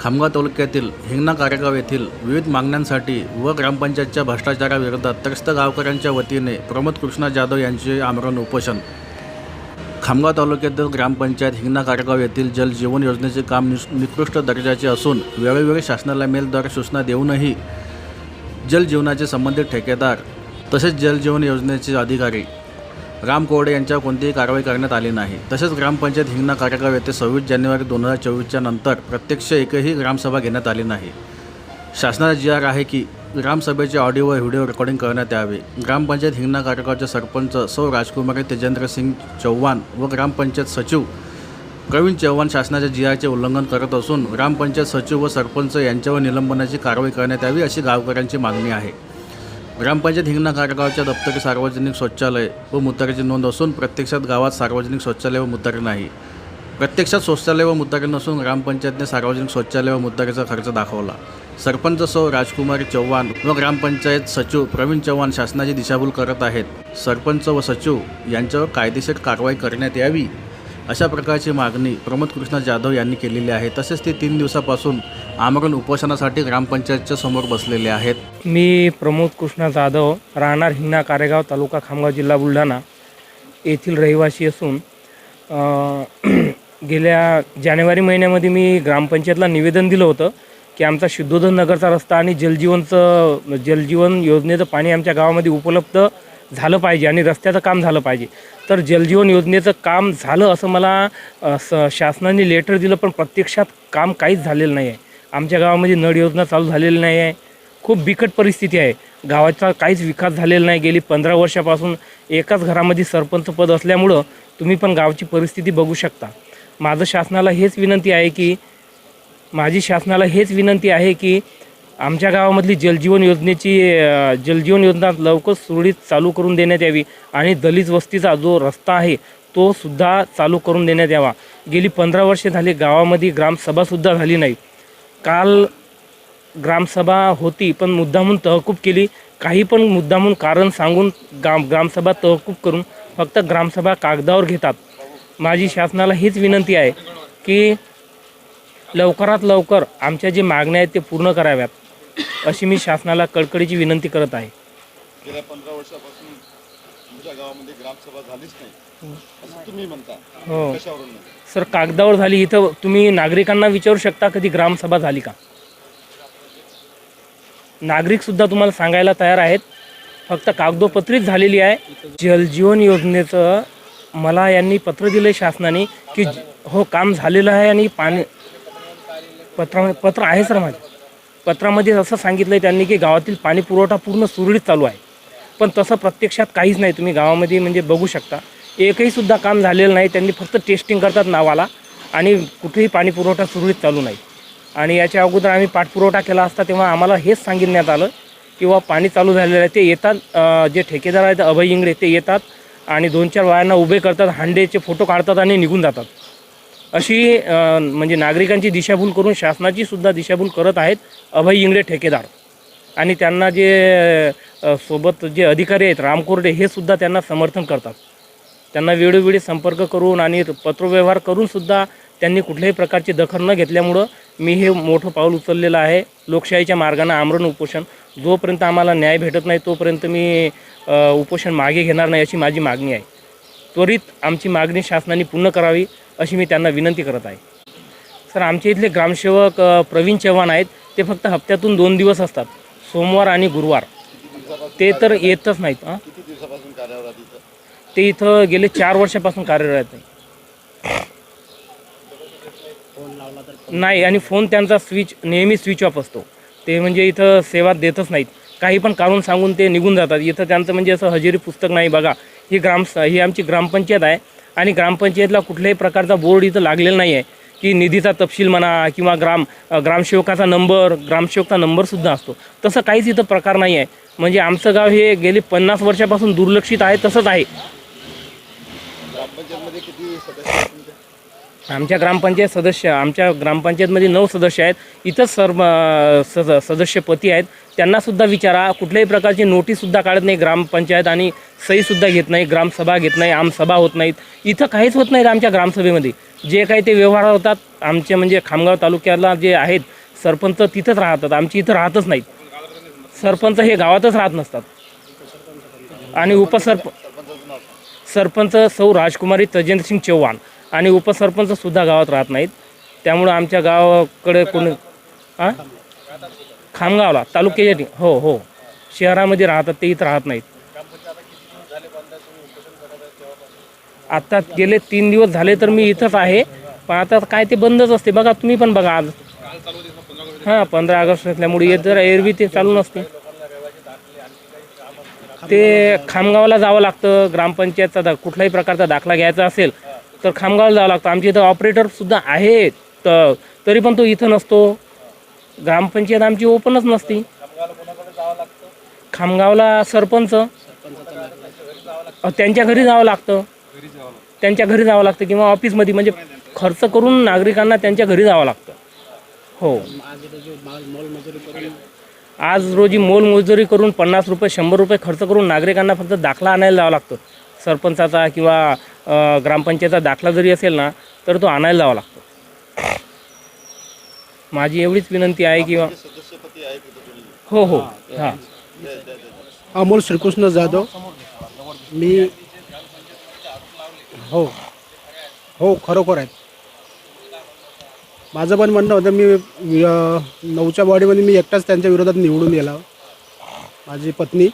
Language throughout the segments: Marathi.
खामगाव तालुक्यातील हिंगणा कारेगाव येथील विविध मागण्यांसाठी व ग्रामपंचायतच्या भ्रष्टाचाराविरोधात त्रस्त गावकऱ्यांच्या वतीने प्रमोद कृष्णा जाधव यांचे आमरण उपोषण. खामगाव तालुक्यातील ग्रामपंचायत हिंगणा कारेगाव येथील जल जीवन योजनेचे काम निकृष्ट दर्जाचे असून वेळोवेळी शासनाला मेलद्वारे सूचना देऊनही जल जीवनाचे संबंधित ठेकेदार तसेच जल जीवन योजनेचे अधिकारी राम कोरडे यांच्यावर कोणतीही कारवाई करण्यात आली नाही. तसेच ग्रामपंचायत हिंगणा कार्यक्रम येथे सव्वीस जानेवारी दोन हजार चोवीसच्या नंतर प्रत्यक्ष एकही ग्रामसभा घेण्यात आली नाही. शासनाचा जी आर आहे की ग्रामसभेचे ऑडिओ व व्हिडिओ रेकॉर्डिंग करण्यात यावे. ग्रामपंचायत हिंगणा कारेगावचे सरपंच सौ राजकुमारी तेजेंद्र सिंग चव्हाण व ग्रामपंचायत सचिव प्रवीण चव्हाण शासनाच्या जी आरचे उल्लंघन करत असून ग्रामपंचायत सचिव व सरपंच यांच्यावर निलंबनाची कारवाई करण्यात यावी अशी गावकऱ्यांची मागणी आहे. ग्रामपंचायत हिंगणा कारगावच्या दप्तरी सार्वजनिक शौचालय व मुतारीची नोंद असून प्रत्यक्षात गावात सार्वजनिक शौचालय व मुतारी नाही. प्रत्यक्षात शौचालय व मुतारी नसून ग्रामपंचायतने सार्वजनिक शौचालय व मुतारीचा खर्च दाखवला. सरपंच सौ राजकुमारी चव्हाण व ग्रामपंचायत सचिव प्रवीण चव्हाण शासनाची दिशाभूल करत आहेत. सरपंच व सचिव यांच्यावर कायदेशीर कारवाई करण्यात यावी अशा प्रकारची मागणी प्रमोद कृष्णा जाधव यांनी केलेली आहे. तसेच ते तीन दिवसापासून आमरण उपोषणासाठी ग्रामपंचायतच्या समोर बसलेले आहेत. मी प्रमोद कृष्णा जाधव राहणार हिंगणा कारेगाव तालुका खामगाव जिल्हा बुलढाणा येथील रहिवासी असून गेल्या जानेवारी महिन्यामध्ये मी ग्रामपंचायतला निवेदन दिलं होतं की आमचा शुद्धोधन नगरचा रस्ता आणि जलजीवनचं जलजीवन योजनेचं पाणी आमच्या गावामध्ये उपलब्ध झालं पाहिजे आणि रस्त्याचं काम झालं पाहिजे. तर जलजीवन योजनेचं काम झालं असं मला स शासनाने लेटर दिलं पण प्रत्यक्षात काम काहीच झालेलं नाही आहे आमच्या गावामध्ये नळ योजना चालू झालेली नाही आहे. खूप बिकट परिस्थिती आहे. गावाचा काहीच विकास झालेला नाही. गेली पंधरा वर्षापासून एकाच घरामध्ये सरपंच पद असल्यामुळं तुम्ही पण गावची परिस्थिती बघू शकता. माझं शासनाला हेच विनंती आहे की माझी शासनाला हेच विनंती आहे की आमच्या गावामधली जलजीवन योजनेची जलजीवन योजना लवकर सुरळीत चालू करून देण्यात यावी आणि दलित वस्तीचा जो रस्ता आहे तो सुद्धा चालू करून देण्यात यावा. गेली पंधरा वर्षे झाली गावामध्ये ग्रामसभासुद्धा झाली नाही. काल ग्रामसभा होती पण मुद्दामून तहकूब केली. काही पण मुद्दामून कारण सांगून ग्राम ग्रामसभा तहकूब करून फक्त ग्रामसभा कागदावर घेतात. माझी शासनाला हीच विनंती आहे की लवकरात लवकर आमच्या जे मागण्या आहेत ते पूर्ण कराव्यात अशी मी शासनाला कळकळीची विनंती करत आहे. गेल्या पंधरा वर्षापासून तुमच्या गावामध्ये ग्रामसभा झालीच नाही. असं तुम्ही म्हणता. हो. कशावरून? सर कागदावर झाली इथं तुम्ही नागरिकांना विचारू शकता कधी ग्रामसभा झाली का? नागरिकसुद्धा तुम्हाला सांगायला तयार आहेत. फक्त कागदोपत्रीच झालेली आहे. जलजीवन योजनेचं मला यांनी पत्र दिलं शासनाने की हो काम झालेलं आहे आणि पाणी पत्रा पत्र आहे सर माझं. पत्रामध्ये असं सांगितलं आहे त्यांनी की गावातील पाणी पुरवठा पूर्ण सुरळीत चालू आहे. पण तसं प्रत्यक्षात काहीच नाही. तुम्ही गावामध्ये म्हणजे बघू शकता. एकही सुद्धा काम झालेलं नाही. त्यांनी फक्त टेस्टिंग करतात नावाला. आणि कुठेही पाणी पुरवठा सुरळीत चालू नाही. आणि याच्या अगोदर आम्ही पाठपुरवठा केला असता तेव्हा आम्हाला हेच सांगितण्यात आलं किंवा पाणी चालू झालेलं आहे. ते येतात जे ठेकेदार आहेत अभय इंगडे ते येतात आणि दोन चार वायांना उभे करतात हांडेचे फोटो काढतात आणि निघून जातात. अशी म्हणजे नागरिकांची दिशाभूल करून शासनाची सुद्धा दिशाभूल करत आहेत अभय इंगडे ठेकेदार. आणि त्यांना जे सोबत जे अधिकारी आहेत रामकोरडे हे सुद्धा त्यांना समर्थन करतात. त्यांना वेळोवेळी संपर्क करून आणि पत्रव्यवहार करूनसुद्धा त्यांनी कुठल्याही प्रकारची दखल न घेतल्यामुळं मी हे मोठं पाऊल उचललेलं आहे. लोकशाहीच्या मार्गानं आमरण उपोषण. जोपर्यंत आम्हाला न्याय भेटत नाही तोपर्यंत मी उपोषण मागे घेणार नाही अशी माझी मागणी आहे. त्वरित आमची मागणी शासनाने पूर्ण करावी अशी मी त्यांना विनंती करत आहे. सर आमच्या इथले ग्रामसेवक प्रवीण चव्हाण आहेत. ते फक्त हप्त्यातून दोन दिवस असतात सोमवार आणि गुरुवार. ते तर येतच नाहीत हां किती दिवसापासून कार्यावर आधी इथं? ते इथं गेले चार वर्षापासून कार्यरत आहे. नाही आणि फोन त्यांचा स्विच नेहमी स्विच ऑफ असतो. ते म्हणजे इथं सेवा देतच नाहीत. काही पण काढून सांगून ते निघून जातात. इथं त्यांचं म्हणजे असं हजेरी पुस्तक नाही बघा. ही ग्राम ही आमची ग्रामपंचायत आहे. आणि ग्रामपंचायतला कुठल्याही प्रकारचा बोर्ड इथं लागलेला नाही आहे. की निधीचा तपशील म्हणा किंवा ग्राम ग्रामसेवकाचा नंबर ग्रामसेवकचा नंबरसुद्धा असतो. तसं काहीच इथं प्रकार नाही आहे. म्हणजे आमचं गाव हे गेली पन्नास वर्षापासून दुर्लक्षित आहे तसंच आहे. ग्रामपंचायतमध्ये किती सदस्य आहेत आमच्या ग्रामपंचायत सदस्य आमच्या ग्रामपंचायतमध्ये नऊ सदस्य आहेत. इथंच सर्व सद सदस्यपती आहेत. त्यांनासुद्धा विचारा कुठल्याही प्रकारची नोटीससुद्धा काढत नाही ग्रामपंचायत आणि सहीसुद्धा घेत नाही ग्रामसभा घेत नाही आमसभा होत नाहीत. इथं काहीच होत नाहीत आमच्या ग्रामसभेमध्ये. जे काही ते व्यवहार होतात आमचे म्हणजे खामगाव तालुक्याला जे आहेत सरपंच तिथंच राहतात. आमची इथं राहतच नाहीत. सरपंच हे गावातच राहत नसतात. आणि उपसरप सरपंच सौ राजकुमारी तजेंद्र सिंग चव्हाण आणि उपसरपंच सुद्धा गावात राहत नाहीत. त्यामुळं आमच्या गावाकडे कोणी हां खामगावला तालुक्याच्या हो हो. शहरामध्ये राहतात ते इथं राहत नाहीत. आता गेले तीन दिवस झाले तर मी इथंच आहे. पण आता काय ते बंदच असते. बघा तुम्ही पण बघा आज. हां पंधरा ऑगस्ट असल्यामुळे येत जरा एरवी ते चालू नसते. ते खामगावला जावं लागतं ग्रामपंचायतचा दा कुठल्याही प्रकारचा दाखला घ्यायचा असेल तर खामगावला जावं लागतं. आमच्या इथं ऑपरेटरसुद्धा आहे तर तरी पण तो इथं नसतो. ग्रामपंचायत आमची ओपनच नसती. खामगावला सरपंच त्यांच्या घरी जावं लागतं. त्यांच्या घरी जावं लागतं किंवा ऑफिसमध्ये म्हणजे खर्च करून नागरिकांना त्यांच्या घरी जावं लागतं. हो. आज रोजी मोलमजुरी करून पन्नास रुपये शंभर रुपये खर्च करून नागरिकांना फक्त दाखला आणायला जावं लागतो. सरपंचाचा किंवा ग्रामपंचायतचा दाखला जरी असेल ना तर तो आणायला जावा लागतो. माझी एवढीच विनंती आहे किंवा हो हो. हां. अमोल श्रीकृष्ण जाधव. मी हो. हो खरोखर आहेत. माझं पण म्हणणं होतं मी नऊच्या बॉडीमध्ये मी एकटाच त्यांच्या विरोधात निवडून गेला. माझी पत्नी.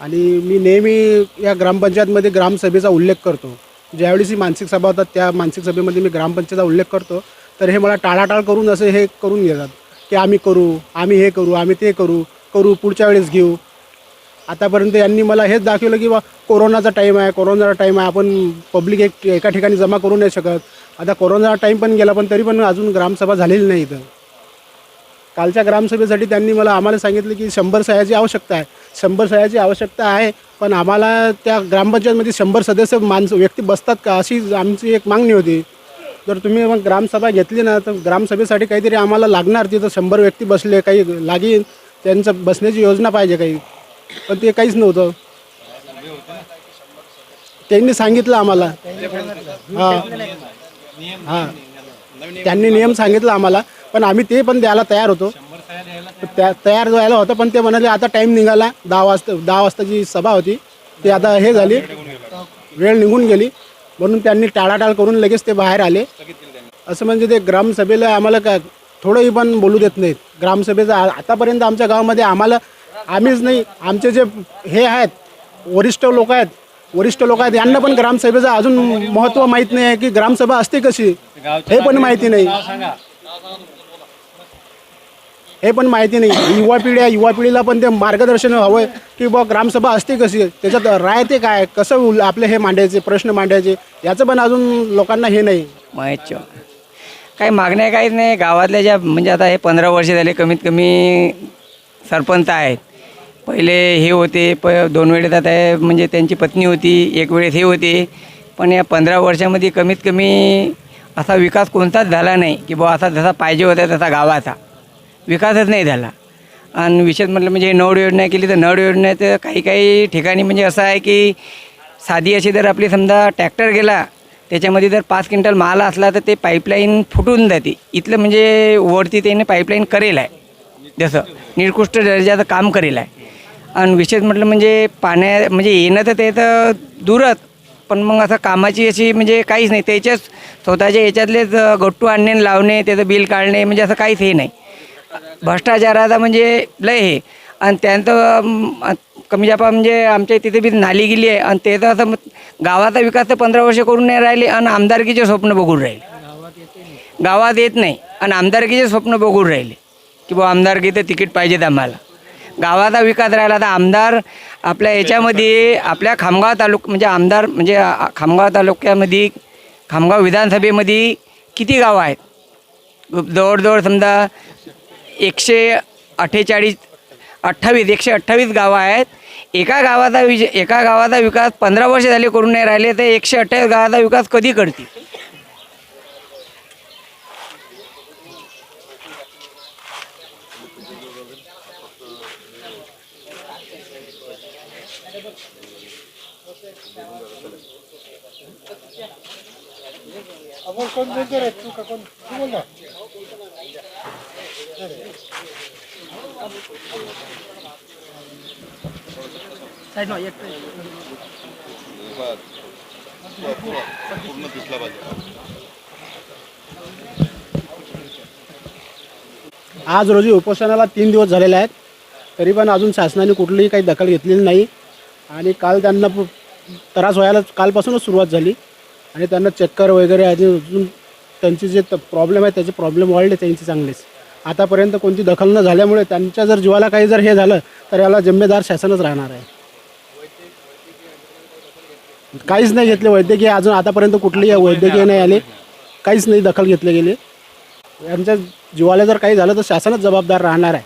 आणि मी नेहमी या ग्रामपंचायतमध्ये ग्रामसभेचा उल्लेख करतो. ज्यावेळेस ही मानसिक सभा होतात त्या मानसिक सभेमध्ये मी ग्रामपंचायतचा उल्लेख करतो. तर हे मला टाळाटाळ करून असं हे करून घेतात की आम्ही करू आम्ही हे करू आम्ही ते करू करू पुढच्या वेळेस घेऊ. आतापर्यंत यांनी मला हेच दाखवलं की बा कोरोनाचा टाईम आहे कोरोनाचा टाईम आहे आपण पब्लिक एक एका ठिकाणी जमा करू नाही शकत. आता कोरोना टाईम पण गेला पण तरी पण अजून ग्रामसभा झालेली नाही इथं. कालच्या ग्रामसभेसाठी त्यांनी मला आम्हाला सांगितलं की शंभर सह्याची आवश्यकता आहे. शंभर सह्याची आवश्यकता आहे पण आम्हाला त्या ग्रामपंचायतमध्ये शंभर सदस्य माणसं व्यक्ती बसतात का अशी आमची एक मागणी होती. जर तुम्ही मग ग्रामसभा घेतली ना तर ग्रामसभेसाठी काहीतरी आम्हाला लागणार तिथं शंभर व्यक्ती बसले काही लागेल. त्यांचं बसण्याची योजना पाहिजे काही. पण ते काहीच नव्हतं. त्यांनी सांगितलं आम्हाला. हां. हां. त्यांनी नियम सांगितलं आम्हाला पण आम्ही ते पण द्यायला तयार होतो. त्या तयार व्हायला होतं पण ते म्हणाले आता टाईम निघाला दहा वाजता दहा वाजताची सभा होती. ती आता हे झाली वेळ निघून गेली. म्हणून त्यांनी टाळाटाळ करून लगेच ते बाहेर आले. असं म्हणजे ते ग्रामसभेला आम्हाला काय थोडंही पण बोलू देत नाहीत. ग्रामसभेचं आतापर्यंत आमच्या गावामध्ये आम्हाला आम्हीच नाही आमचे जे हे आहेत वरिष्ठ लोक आहेत वरिष्ठ लोक आहेत. यांना पण ग्रामसभेचं अजून महत्त्व माहीत नाही आहे की ग्रामसभा असते कशी. हे पण माहिती नाही. हे पण माहिती नाही. युवा पिढी आहे. युवा पिढीला पण ते मार्गदर्शन हवं आहे की बुवा ग्रामसभा असते कशी. त्याच्यात राहते काय? कसं आपले हे मांडायचे प्रश्न मांडायचे? याचं पण अजून लोकांना हे नाही. माहिती काही मागण्या काहीच नाही. गावातल्या ज्या म्हणजे आता हे पंधरा वर्ष झाले कमीत कमी सरपंच आहेत. पहिले हे होते प दोन वेळेस आता म्हणजे त्यांची पत्नी होती एक वेळेस हे होते. पण या पंधरा वर्षामध्ये कमीत कमी असा विकास कोणताच झाला नाही की बुवा असा जसा पाहिजे होता तसा गावाचा. विकासच नाही झाला. आणि विशेष म्हटलं म्हणजे नळ योजना केली तर नळ योजनेचं काही काही ठिकाणी म्हणजे असं आहे की साधी अशी जर आपली समजा ट्रॅक्टर गेला त्याच्यामध्ये जर पाच क्विंटल माल असला तर ते पाईपलाईन फुटून जाते. इथलं म्हणजे वरती त्याने पाईपलाईन करेल आहे. जसं निकृष्ट दर्जाचं काम करेल आहे. आणि विशेष म्हटलं म्हणजे पाण्या म्हणजे येणं तर ते तर दूरच पण मग असं कामाची अशी म्हणजे काहीच नाही. त्याच्याच स्वतःच्या याच्यातलेच गट्टू आणणे लावणे त्याचं बिल काढणे म्हणजे असं काहीच हे नाही. भ्रष्टाचाराचा म्हणजे लय हे. आणि त्यांचं कमी जापा म्हणजे आमच्या तिथे बी नाली गेली आहे आणि ते तर असं मग गावाचा विकास तर पंधरा वर्ष करून नाही राहिले आणि आमदारकीचे स्वप्न बघून राहिले. गावात येत नाही आणि आमदारकीचे स्वप्न बघून राहिले. की बुवा तर तिकीट पाहिजेत आम्हाला. गावाचा विकास राहिला तर आमदार आपल्या याच्यामध्ये आपल्या खामगाव तालुक म्हणजे आमदार म्हणजे खामगाव तालुक्यामध्ये खामगाव विधानसभेमध्ये किती गावं आहेत? जवळजवळ समजा एकशे अठ्ठेचाळीस अठ्ठावीस एकशे अठ्ठावीस गावं आहेत. एका गावाचा विज एका गावाचा विकास पंधरा वर्ष झाले करून नाही राहिले तर एकशे अठ्ठावीस गावाचा विकास कधी करतील? बरं. पूर्ण दिसला पाहिजे आज रोजी उपोषणाला तीन दिवस झालेले आहेत. तरी पण अजून शासनाने कुठलीही काही दखल घेतलेली नाही. आणि काल त्यांना प- त्रास व्हायला कालपासूनच सुरुवात झाली. आणि त्यांना चक्कर वगैरे आणि अजून त्यांचे जे प्रॉब्लेम आहे त्याचे प्रॉब्लेम वाढले त्यांचे चांगलेच. आतापर्यंत कोणती दखल न झाल्यामुळे त्यांच्या जर जीवाला काही जर हे झालं तर याला जिम्मेदार शासनच राहणार आहे. काहीच नाही घेतले वैद्यकीय अजून आतापर्यंत कुठलीही वैद्यकीय नाही आले. काहीच नाही दखल घेतले गेले. यांच्या जीवाला जर काही झालं तर शासनच जबाबदार राहणार आहे.